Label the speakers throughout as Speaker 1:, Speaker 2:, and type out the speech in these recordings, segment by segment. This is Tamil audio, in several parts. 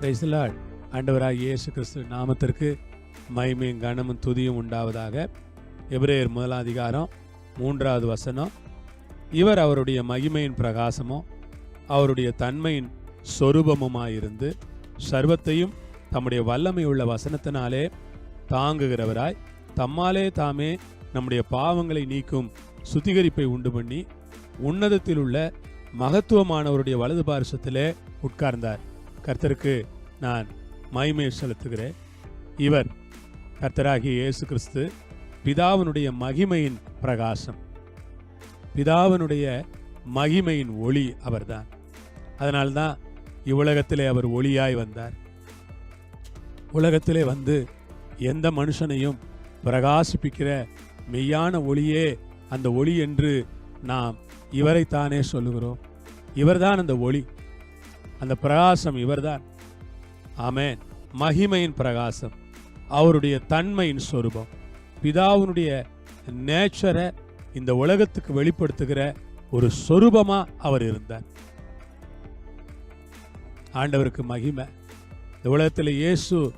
Speaker 1: பிரைஸ்லாட் ஆண்டவராக இயேசு கிறிஸ்து நாமத்திற்கு மகிமையும் கனமும் துதியும் உண்டாவதாக எபிரேயர் முதலாதிகாரம் மூன்றாவது வசனம். இவர் அவருடைய மகிமையின் பிரகாசமும் அவருடைய தன்மையின் சொரூபமுமாயிருந்து சர்வத்தையும் தம்முடைய வல்லமை உள்ள வசனத்தினாலே தாங்குகிறவராய் தம்மாலே தாமே நம்முடைய பாவங்களை நீக்கும் சுத்திகரிப்பை உண்டு பண்ணி உன்னதத்தில் உள்ள மகத்துவமானவருடைய வலது பாரிசத்திலே உட்கார்ந்தார். கர்த்தருக்கு நான் மகிமை செலுத்துகிறேன். இவர் கர்த்தராகிய இயேசு கிறிஸ்து பிதாவினுடைய மகிமையின் பிரகாசம். பிதாவினுடைய மகிமையின் ஒளி அவர்தான். அதனால்தான் இவ்வுலகத்திலே அவர் ஒளியாய் வந்தார். உலகத்திலே வந்து எந்த மனுஷனையும் பிரகாசிப்பிக்கிற மெய்யான ஒளியே அந்த ஒளி என்று நாம் இவரைத்தானே சொல்லுகிறோம். இவர்தான் அந்த ஒளி. அந்த பிரகாசம் இவர்தான். ஆமேன். மகிமையின் பிரகாசம் அவருடைய தன்மையின் சொரூபம். பிதாவினுடைய நேச்சரை இந்த உலகத்துக்கு வெளிப்படுத்துகிற ஒரு சொரூபமா அவர் இருந்தார். ஆண்டவருக்கு மகிமை. இந்த உலகத்தில் இயேசு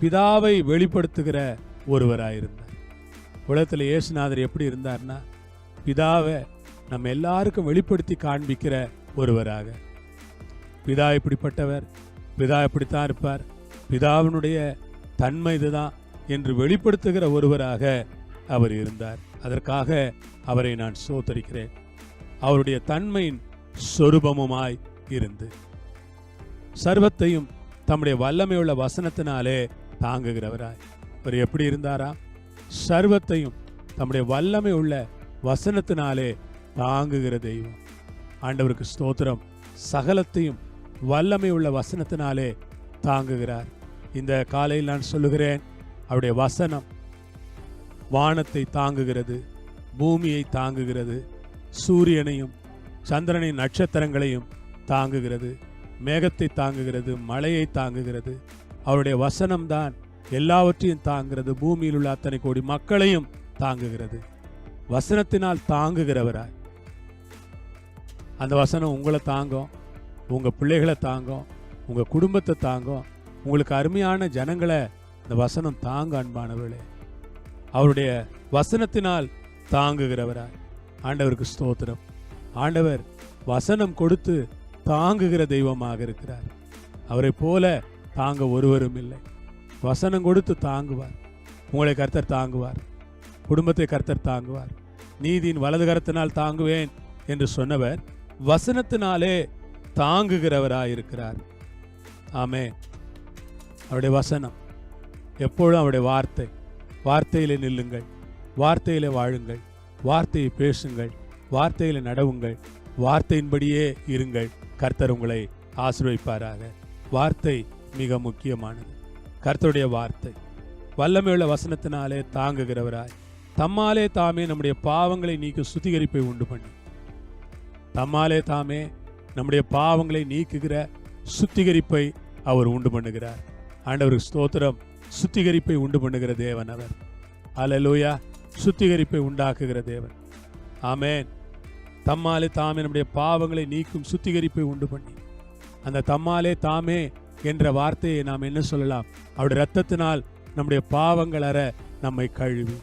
Speaker 1: பிதாவை வெளிப்படுத்துகிற ஒருவராயிருந்தார். உலகத்தில் இயேசுநாதர் எப்படி இருந்தார்னா பிதாவை நம்ம எல்லாருக்கும் வெளிப்படுத்தி காண்பிக்கிற ஒருவராக. பிதா இப்படிப்பட்டவர் பிதா இப்படித்தான் இருப்பார். பிதாவினுடைய தன்மை இதுதான் என்று வெளிப்படுத்துகிற ஒருவராக அவர் இருந்தார். அதற்காக அவரை நான் சோத்தரிக்கிறேன் அவருடைய தன்மையின் சொரூபமுமாய் இருந்து சர்வத்தையும் தம்முடைய வல்லமையுள்ள வசனத்தினாலே தாங்குகிறவராய். அவர் எப்படி இருந்தாரா? சர்வத்தையும் தம்முடைய வல்லமை உள்ள வசனத்தினாலே தாங்குகிற தெய்வம். ஆண்டவருக்கு ஸ்தோத்திரம். சகலத்தையும் வல்லமை உள்ள வசனத்தினாலே தாங்குகிறார். இந்த காலையில் நான் சொல்லுகிறேன் அவருடைய வசனம் வானத்தை தாங்குகிறது பூமியை தாங்குகிறது சூரியனையும் சந்திரனின் நட்சத்திரங்களையும் தாங்குகிறது மேகத்தை தாங்குகிறது மழையை தாங்குகிறது. அவருடைய வசனம்தான் எல்லாவற்றையும் தாங்குகிறது பூமியில் உள்ள அத்தனை கோடி மக்களையும் தாங்குகிறது. வசனத்தினால் தாங்குகிறவராய். அந்த வசனம் உங்களை தாங்கும். உங்க பிள்ளைகளை தாங்கும் உங்க குடும்பத்தை தாங்கும் உங்களுக்கு அருமையான ஜனங்களை இந்த வசனம் தாங்க அன்பானவர்களே. அவருடைய வசனத்தினால் தாங்குகிறவராய். ஆண்டவருக்கு ஸ்தோத்திரம். ஆண்டவர் வசனம் கொடுத்து தாங்குகிற தெய்வமாக இருக்கிறார். அவரை போல தாங்க ஒருவரும் இல்லை. வசனம் கொடுத்து தாங்குவார். உங்களை கர்த்தர் தாங்குவார். குடும்பத்தை கர்த்தர் தாங்குவார். நீதியின் வலது கரத்தினால் தாங்குவேன் என்று சொன்னவர் வசனத்தினாலே தாங்குகிறவராயிருக்கிறார். ஆமே அவருடைய வசனம். எப்பொழுதும் அவருடைய வார்த்தை. வார்த்தையிலே நில்லுங்கள். வார்த்தையிலே வாழுங்கள். வார்த்தையை பேசுங்கள். வார்த்தையில நடவுங்கள். வார்த்தையின்படியே இருங்கள். கர்த்தர் உங்களை ஆசிர்வைப்பாராக வார்த்தை மிக முக்கியமானது. கர்த்தருடைய வார்த்தை. வல்லமையுள்ள வசனத்தினாலே தாங்குகிறவராய். தம்மாலே தாமே நம்முடைய பாவங்களை நீக்க சுத்திகரிப்பை உண்டு பண்ணி தம்மாலே தாமே நம்முடைய பாவங்களை நீக்குகிற சுத்திகரிப்பை அவர் உண்டு பண்ணுகிறார். ஆண்டவருக்கு ஸ்தோத்திரம். சுத்திகரிப்பை உண்டு பண்ணுகிற தேவன் அவர். அல்லேலூயா சுத்திகரிப்பை உண்டாக்குகிற தேவன். ஆமேன் தம்மாலே தாமே நம்முடைய பாவங்களை நீக்கும் சுத்திகரிப்பை உண்டு பண்ணி. அந்த தம்மாலே தாமே என்ற வார்த்தையை நாம் என்ன சொல்லலாம்? அவருடைய இரத்தத்தினால் நம்முடைய பாவங்கள் அற நம்மை கழுவி.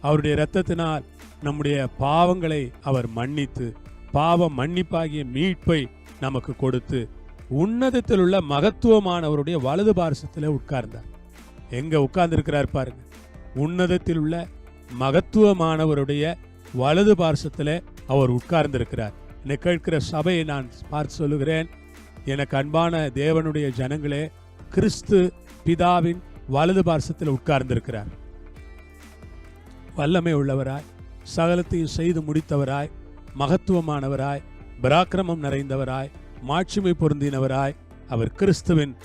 Speaker 1: அவருடைய இரத்தத்தினால் நம்முடைய பாவங்களை அவர் மன்னித்து பாவ மன்னிப்பாகிய மீட்பை நமக்கு கொடுத்து உன்னதத்தில் உள்ள மகத்துவமானவருடைய வலது பாரசத்தில் உட்கார்ந்தார். எங்க உட்கார்ந்துருக்கிறார் பாருங்க. உன்னதத்தில் உள்ள மகத்துவமானவருடைய வலது பாரசத்தில் அவர் உட்கார்ந்திருக்கிறார். என்னை கேட்கிற சபையை நான் பார்த்து சொல்லுகிறேன். எனக்கு அன்பான தேவனுடைய ஜனங்களே கிறிஸ்து பிதாவின் வலது பார்சத்தில் உட்கார்ந்திருக்கிறார். வல்லமை உள்ளவராய் சகலத்தையும் செய்து முடித்தவராய் மகத்துவமானவராய் பராக்கிரமம் நிறைந்தவராய் மாட்சிமை பொருந்தினவராய் அவர் கிறிஸ்துவின்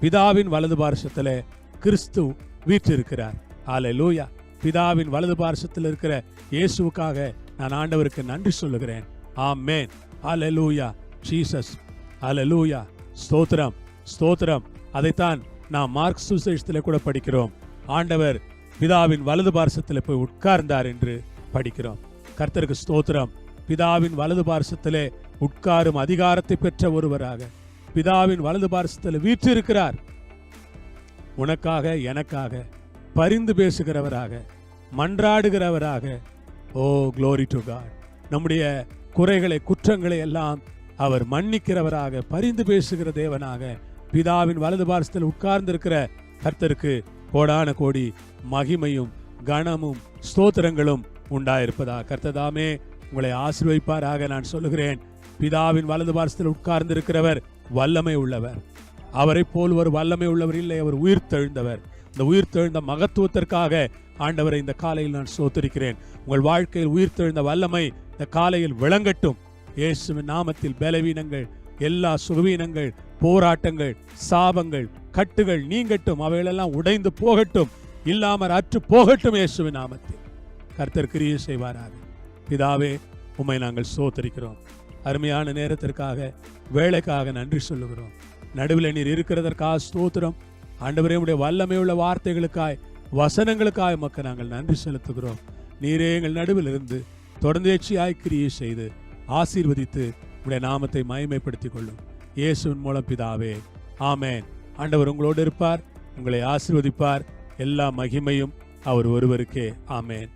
Speaker 1: பிதாவின் வலது பார்சத்தில் கிறிஸ்து வீற்றிருக்கிறார். ஆலை லூயா பிதாவின் வலது பார்சத்தில் இருக்கிற இயேசுவுக்காக நான் ஆண்டவருக்கு நன்றி சொல்லுகிறேன். ஆமேன். அல்லேலூயா ஜீசஸ் லூயா ஸ்தோத்திரம். ஸ்தோத்திரம். அதைத்தான் நாம் மார்க் சுசேஷத்தில் கூட படிக்கிறோம். ஆண்டவர் பிதாவின் வலது பார்சத்தில் போய் உட்கார்ந்தார் என்று படிக்கிறோம். கர்த்தருக்கு ஸ்தோத்திரம். பிதாவின் வலது பார்சத்திலே உட்காரும் அதிகாரத்தை பெற்ற ஒருவராக. பிதாவின் வலது பார்சத்தில் வீற்றிருக்கிறார். உனக்காக எனக்காக பரிந்து பேசுகிறவராக மன்றாடுகிறவராக. ஓ க்ளோரி டு காட் நம்முடைய குறைகளை குற்றங்களை எல்லாம் அவர் மன்னிக்கிறவராக பரிந்து பேசுகிற தேவனாக பிதாவின் வலது பாரசத்தில் உட்கார்ந்திருக்கிற கர்த்தருக்கு கோடான கோடி மகிமையும் கனமும் ஸ்தோத்திரங்களும் உண்டாயிருப்பதா கர்த்ததாமே உங்களை ஆசிர்வதிப்பாராக நான் சொல்லுகிறேன். பிதாவின் வலது பாரசத்தில் உட்கார்ந்திருக்கிறவர் வல்லமை உள்ளவர். அவரை போல் ஒரு வல்லமை உள்ளவர் இல்லை அவர் உயிர் தெழுந்தவர். இந்த உயிர் தெழுந்த மகத்துவத்திற்காக ஆண்டவரை இந்த காலையில் நான் சோத்தரிக்கிறேன் உங்கள் வாழ்க்கையில் உயிர் தெழுந்த வல்லமை இந்த காலையில் விளங்கட்டும். இயேசுவின் நாமத்தில் பலவீனங்கள் எல்லா சுகவீனங்கள் போராட்டங்கள் சாபங்கள் கட்டுகள் நீங்கட்டும். அவைகளெல்லாம் உடைந்து போகட்டும். இல்லாமல் அற்று போகட்டும் இயேசுவின் நாமத்தில். கர்த்தர் கிரியை செய்வாராக. பிதாவே உம்மை நாங்கள் சோத்தரிக்கிறோம் அருமையான நேரத்திற்காக வேலைக்காக நன்றி சொல்லுகிறோம். நடுவில் நீர் இருக்கிறதற்காக ஸ்தோத்திரம். ஆண்டவரே உடைய வல்லமை உள்ள வார்த்தைகளுக்காய் வசனங்களுக்காய் மக்கள் நாங்கள் நன்றி செலுத்துகிறோம். நீரே எங்கள் நடுவில் இருந்து தொடர்ந்தேச்சியாய் கிரியை செய்து ஆசீர்வதித்து உடைய நாமத்தை மயமைப்படுத்திக் கொள்ளும் இயேசுவின் மூலம் பிதாவே ஆமேன். ஆண்டவர் உங்களோடு இருப்பார் உங்களை ஆசீர்வதிப்பார். எல்லா மகிமையும் அவர் ஒருவருக்கே ஆமேன்.